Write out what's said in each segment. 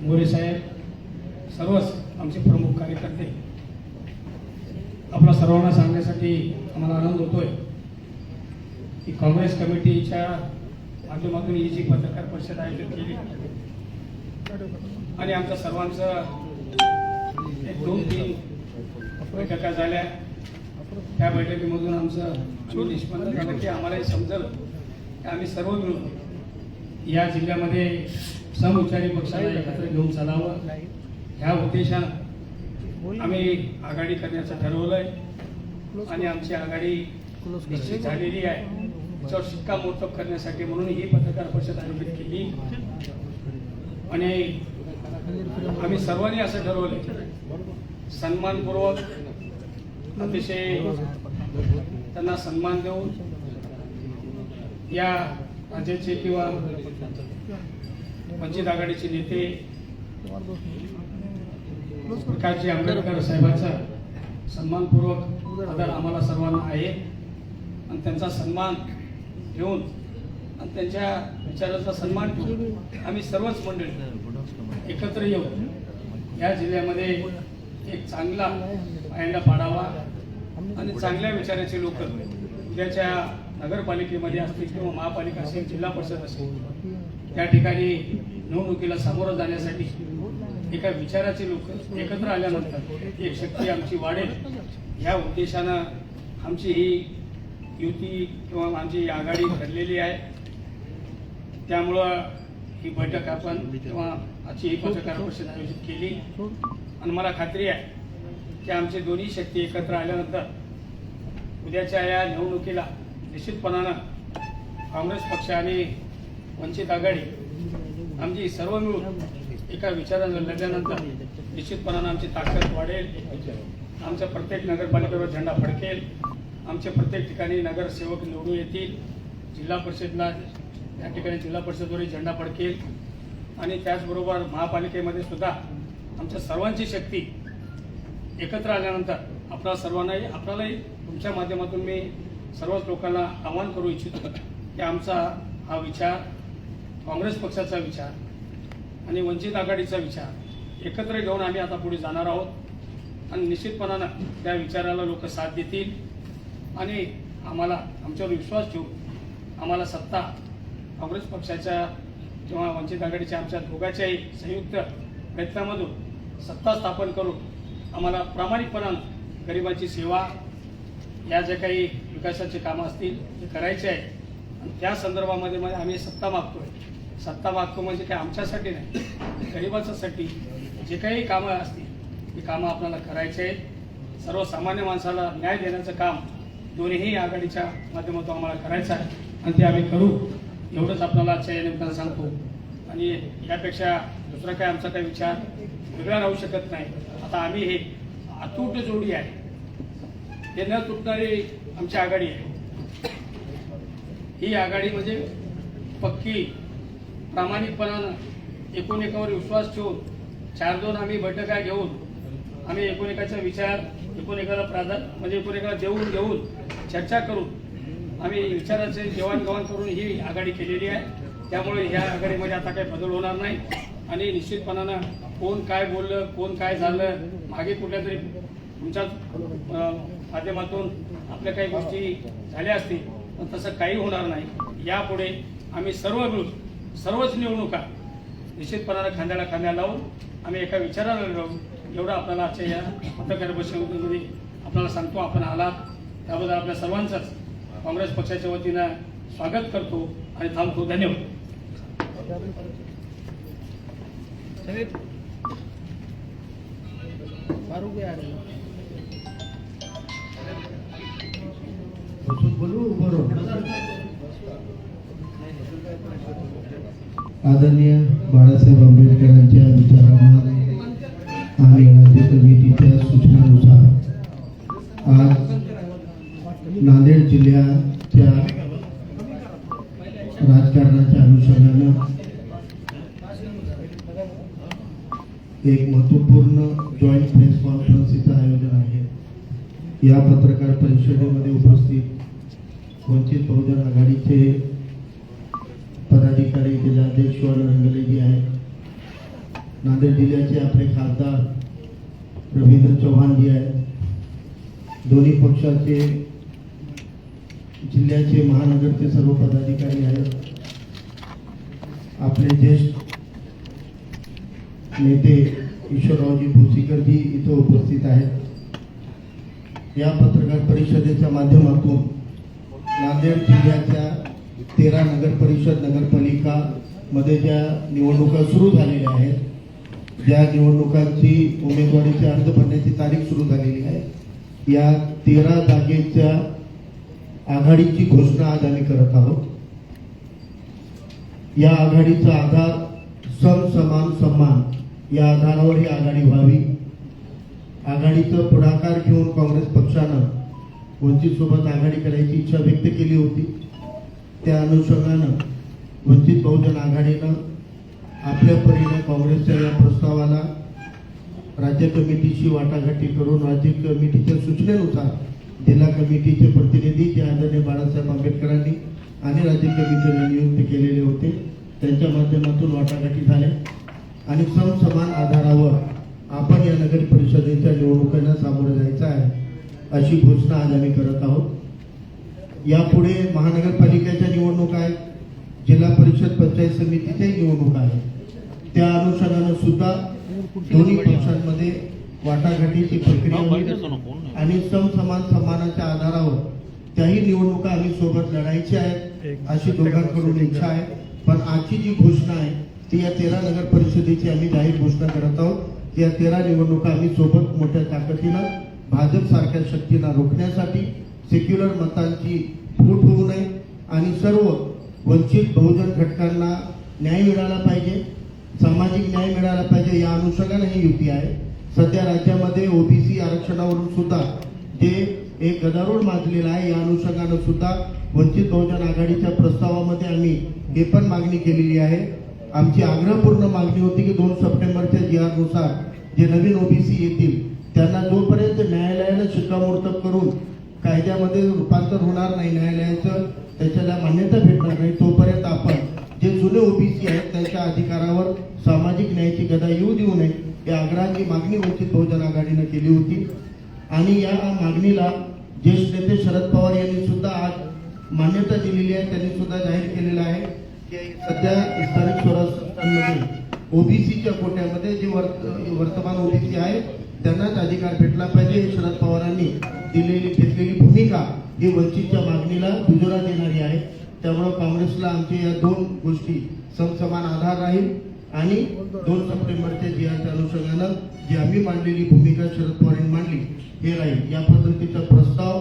मोरे साहेब सर्वच आमचे प्रमुख कार्यकर्ते आपला सर्वांना सांगण्यासाठी आम्हाला आनंद होतोय की काँग्रेस कमिटीच्या माध्यमातून ही जी पत्रकार परिषद आयोजित केली आणि आमच्या सर्वांचं एक दोन तीन बैठका झाल्या. त्या बैठकीमधून आमचं निष्पन्न झालं की आम्हाला हे समजलं की आम्ही सर्व मिळून या जिल्ह्यामध्ये समविचारी पक्षाला एकत्र घेऊन चालावं. ह्या उद्देशानं आम्ही आघाडी करण्याचं ठरवलंय. आणि आमची आघाडी निश्चित झालेली आहे. त्याच्यावर शिक्कामोर्तब करण्यासाठी म्हणून ही पत्रकार परिषद आयोजित केली. आणि आम्ही सर्वांनी असं ठरवलंय. सन्मानपूर्वक अतिशय त्यांना सन्मान देऊन या राज्याचे किंवा वंचित आघाडीचे नेते प्रकाशजी आंबेडकर साहेबांचा सन्मानपूर्वक आदर आम्हाला सर्वांना आहे. आणि त्यांचा सन्मान घेऊन आणि त्यांच्या विचाराचा सन्मान ठेवून आम्ही सर्वच मंडळी एकत्र येऊन या जिल्ह्यामध्ये एक चांगला पायंडा पाडावा आणि चांगल्या विचाराचे लोक उद्याच्या नगरपालिकेमध्ये असतील किंवा महापालिका असेल जिल्हा परिषद असेल त्या ठिकाणी निवडणुकीला सामोरं जाण्यासाठी एका विचाराचे लोक एकत्र आल्यानंतर एक शक्ती आमची वाढेल. ह्या उद्देशानं आमची ही युती किंवा आमची ही आघाडी ठरलेली आहे. त्यामुळं ही बैठक आपण किंवा आजची ही पत्रकार परिषद आयोजित केली. आणि मला खात्री आहे की आमचे दोन्ही शक्ती एकत्र आल्यानंतर उद्याच्या या निवडणुकीला निश्चितपणानं काँग्रेस पक्षाने वंचित आघाडी आमची सर्व मिळून एका विचारानं लढल्यानंतर निश्चितपणानं आमची ताकद वाढेल. आमच्या प्रत्येक नगरपालिकेवर झेंडा फडकेल. आमच्या प्रत्येक ठिकाणी नगरसेवक निवडून येतील. जिल्हा परिषदला त्या ठिकाणी जिल्हा परिषदवरही झेंडा फडकेल. आणि त्याचबरोबर महापालिकेमध्ये सुद्धा आमच्या सर्वांची शक्ती एकत्र आल्यानंतर आपल्या सर्वांनाही आपल्यालाही तुमच्या माध्यमातून मी सर्वच लोकांना आवाहन करू इच्छितो की आमचा हा विचार काँग्रेस पक्षाचा विचार आणि वंचित आघाडीचा विचार एकत्र घेऊन आम्ही आता पुढे जाणार आहोत. आणि निश्चितपणानं त्या विचाराला लोक साथ देतील. आणि आम्हाला आमच्यावर विश्वास ठेवून आम्हाला सत्ता काँग्रेस पक्षाच्या किंवा वंचित आघाडीच्या आमच्या दोघांच्याही संयुक्त प्रयत्नामधून सत्ता स्थापन करून आम्हाला प्रामाणिकपणानं गरिबांची सेवा या जे काही विकासाचे कामं असतील ते करायचे आहे. आणि त्या संदर्भामध्ये आम्ही सत्ता मागतोय. सत्ता मागतो म्हणजे काय आमच्यासाठी नाही. गरिबाच्यासाठी जे काही कामं असतील ती कामं आपल्याला करायचे आहेत. सर्वसामान्य माणसाला न्याय देण्याचं काम दोन्हीही आघाडीच्या माध्यमातून आम्हाला करायचं आहे. आणि ते आम्ही करू. एवढंच आपल्याला आजच्या या निमित्तानं सांगतो. आणि यापेक्षा दुसरा काय आमचा काही विचार वेगळा राहू शकत नाही. आता आम्ही हे अतूट जोडी आहे. हे न तुटणारी आमची आघाडी आहे. ही आघाडी म्हणजे पक्की प्रामाणिकपणानं एकूण एकावर विश्वास ठेवून चार दोन आम्ही बैठका घेऊन आम्ही एकूण एकाचा विचार एकूण एकाला प्राधान्य म्हणजे एकूण एकाला देऊन घेऊन चर्चा करून आम्ही विचाराचे देवाणघेवाण करून ही आघाडी केलेली आहे. त्यामुळे ह्या आघाडीमध्ये आता काही बदल होणार नाही. आणि निश्चितपणानं कोण काय बोललं कोण काय झालं मागे कुठल्या तरी तुमच्या माध्यमातून आपल्या काही गोष्टी झाल्या असतील पण तसं काही होणार नाही. यापुढे आम्ही सर्व मिळून सर्वच निवडणुका निश्चितपणानं खांद्याला खांद्या लावून आम्ही एका विचाराला लावून एवढं आपल्याला आजच्या या पत्रकार परिषदेमध्ये आपल्याला सांगतो आपण आलात. त्याबद्दल आपल्या सर्वांचंच काँग्रेस पक्षाच्या वतीनं स्वागत करतो आणि थांबतो. धन्यवाद. आदरणीय बाळासाहेब आंबेडकरांच्या विचारांना आणि राज्य समितीच्या सूचनानुसार आज नांदेड जिल्ह्याच्या राजकारणाच्या अनुषंगानं एक महत्त्वपूर्ण जॉईंट प्रेस कॉन्फरन्सचं आयोजन आहे. या पत्रकार परिषदेमध्ये उपस्थित वंचित बहुजन आघाडीचे पदाधिकारी जिल्हाध्यक्ष रंगलेजी आहेत नांदेड जिल्ह्याचे आपले खासदार रवींद्र चव्हाण जी आहेत दोन्ही पक्षाचे जिल्ह्याचे महानगरचे सर्व पदाधिकारी आहेत आपले ज्येष्ठ नेते ईश्वररावजी भोसीकरजी इथं उपस्थित आहेत या पत्रकार परिषदेच्या माध्यमातून नांदेड जिल्ह्याच्या तेरा नगर परिषद नगरपालिका मध्ये ज्या निवडणुका सुरू झालेल्या आहेत ज्या निवडणुकांची उमेदवारीचे अर्ज भरण्याची तारीख सुरू झालेली आहे या तेरा जागेच्या आघाडीची घोषणा आज आम्ही करत आहोत. या आघाडीचा आधार सम समान सन्मान या आधारावर ही आघाडी व्हावी. आघाडीचं पुढाकार घेऊन काँग्रेस पक्षानं कोणतीसोबत आघाडी करायची इच्छा व्यक्त केली होती. त्या अनुषंगानं वंचित बहुजन आघाडीनं आपल्या परीने काँग्रेसच्या या प्रस्तावाला राज्य कमिटीशी वाटाघाटी करून राज्य कमिटीच्या सूचनेनुसार जिल्हा कमिटीचे प्रतिनिधी जे आदरणीय बाळासाहेब आंबेडकरांनी आणि राज्य कमिटीने नियुक्त केलेले होते त्यांच्या माध्यमातून वाटाघाटी झाल्या. आणि सम समान आधारावर आपण या नगर परिषदेच्या निवडणुकांना सामोरं जायचं आहे अशी घोषणा आज आम्ही करत आहोत. यापुढे महानगरपालिकेच्या निवडणुका आहेत जिल्हा परिषद पंचायत समितीच्याही निवडणुका आहेत. त्या अनुषंगानं सुद्धा दोन्ही पक्षांमध्ये वाटाघाटीची प्रक्रिया आणि सम समान सन्मानाच्या आधारावर त्याही निवडणुका आम्ही सोबत लढायची आहेत अशी दोघांकडून इच्छा आहे. पण आजची जी घोषणा आहे ती या तेरा नगर परिषदेची आम्ही जाहीर घोषणा करत आहोत. की या तेरा निवडणुका आम्ही सोबत मोठ्या ताकदीनं भाजप सारख्या शक्तींना रोखण्यासाठी सेक्युलर मतांची फूट होऊ नये आणि सर्व वंचित बहुजन घटकांना न्याय मिळाला पाहिजे सामाजिक न्याय मिळाला पाहिजे या अनुषंगाने ही युती आहे. सध्या राज्यामध्ये ओबीसी आरक्षणावरून सुद्धा जे एक गदारोळ माजलेला आहे या अनुषंगानं सुद्धा वंचित बहुजन आघाडीच्या प्रस्तावामध्ये आम्ही हे पण मागणी केलेली आहे. आमची आग्रहपूर्ण मागणी होती की दोन सप्टेंबरच्या जी आरनुसार जे नवीन ओबीसी येतील त्यांना जोपर्यंत न्यायालयानं शिक्कामोर्तब करून कायद्यामध्ये रूपांतर होणार नाही न्यायालयाचं त्याच्याला मान्यता भेटणार नाही तोपर्यंत आपण जे जुने ओबीसी आहेत त्यांच्या अधिकारावर सामाजिक न्यायाची गदा येऊ देऊ नये या आग्रहाची मागणी वंचित बहुजन आघाडीनं केली होती. आणि या मागणीला ज्येष्ठ नेते शरद पवार यांनी सुद्धा आज मान्यता दिलेली आहे त्यांनी सुद्धा जाहीर केलेलं आहे की सध्या स्थानिक स्वराज संस्थांमध्ये ओबीसीच्या कोट्यामध्ये जे वर्त वर्तमान ओबीसी आहे त्यांनाच अधिकार भेटला पाहिजे शरद पवारांनी दिलेली घेतलेली भूमिका ही वंचितच्या मागणीला दुजोरा देणारी आहे. त्यामुळं काँग्रेसला आमच्या या दोन गोष्टी समसमान आधार राहील आणि दोन सप्टेंबरच्या जिहाच्या अनुषंगानं जी आम्ही मांडलेली भूमिका शरद पवारांनी मांडली हे राहील. या पद्धतीचा प्रस्ताव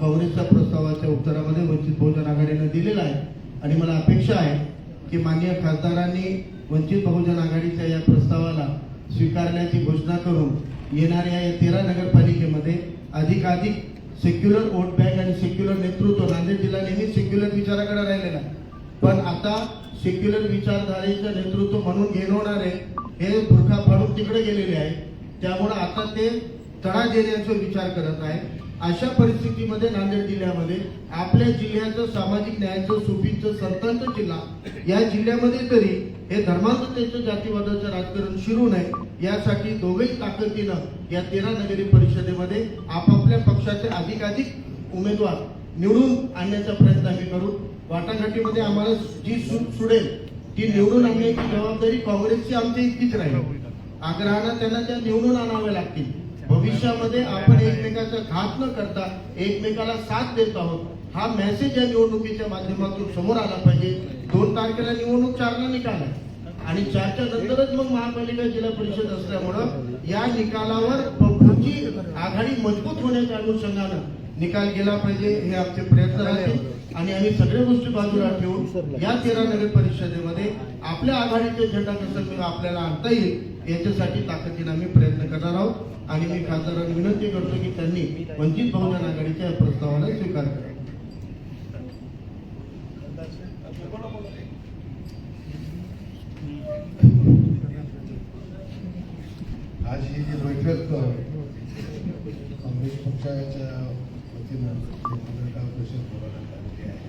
काँग्रेसच्या प्रस्तावाच्या उत्तरामध्ये वंचित बहुजन आघाडीनं दिलेला आहे. आणि मला अपेक्षा आहे की माननीय खासदारांनी वंचित बहुजन आघाडीच्या या प्रस्तावाला स्वीकारण्याची घोषणा करून येणाऱ्या या तेरा नगरपालिकेमध्ये अधिकाधिक सेक्युलर वोट बँक आणि सेक्युलर नेतृत्व नांदेड जिल्हा नेहमी सेक्युलर विचाराकडे राहिलेला पण आता सेक्युलर विचारधारेचं नेतृत्व म्हणून घेणवणारे हे बुरखा फाडून तिकडे गेलेले आहे त्यामुळं आता ते तडा देण्याचा विचार करत आहे अशा परिस्थितीमध्ये नांदेड जिल्ह्यामध्ये आपल्या जिल्ह्याचं सामाजिक न्यायाचं सुपीचं संतांचं जिल्हा या जिल्ह्यामध्ये तरी हे धर्मांधतेचं जातीवादाचं राजकारण शिरू नये यासाठी दोघेही ताकदीनं या तेरा नगरी परिषदेमध्ये आपापल्या पक्षाचे अधिकाधिक उमेदवार निवडून आणण्याचा प्रयत्न आम्ही करू. वाटाघाटीमध्ये आम्हाला जी सूट सुडेल ती निवडून आणण्याची जबाबदारी काँग्रेसची आमच्या इतकीच राहील. आग्रहानं त्यांना त्या निवडून आणाव्या लागतील. भविष्यामध्ये आपण एकमेकाचा घात न करता एकमेकाला साथ देत आहोत. हा मेसेज या निवडणुकीच्या माध्यमातून समोर आला पाहिजे. दोन तारखेला निवडणूक चारला निकाल आहे आणि चारच्या नंतरच मग महापालिका जिल्हा परिषद असल्यामुळं या निकालावर पुढची आघाडी मजबूत होण्याच्या अनुषंगानं निकाल गेला पाहिजे हे आमचे प्रयत्न राहतील. आणि आम्ही सगळ्या गोष्टी बाजूला ठेवून या तेरा नगर परिषदेमध्ये आपल्या आघाडीचे झेंडा कसं आपल्याला आणता येईल यांच्यासाठी ताकदीने आम्ही प्रयत्न करणार आहोत. आणि मी खासदारांना विनंती करतो की त्यांनी वंचित बहुजन आघाडीच्या या प्रस्तावाला स्वीकार करावा आज ही जी बैठक काँग्रेस पक्षाच्या वतीनं जे पत्रकार परिषद बोलावण्यात आलेली आहे.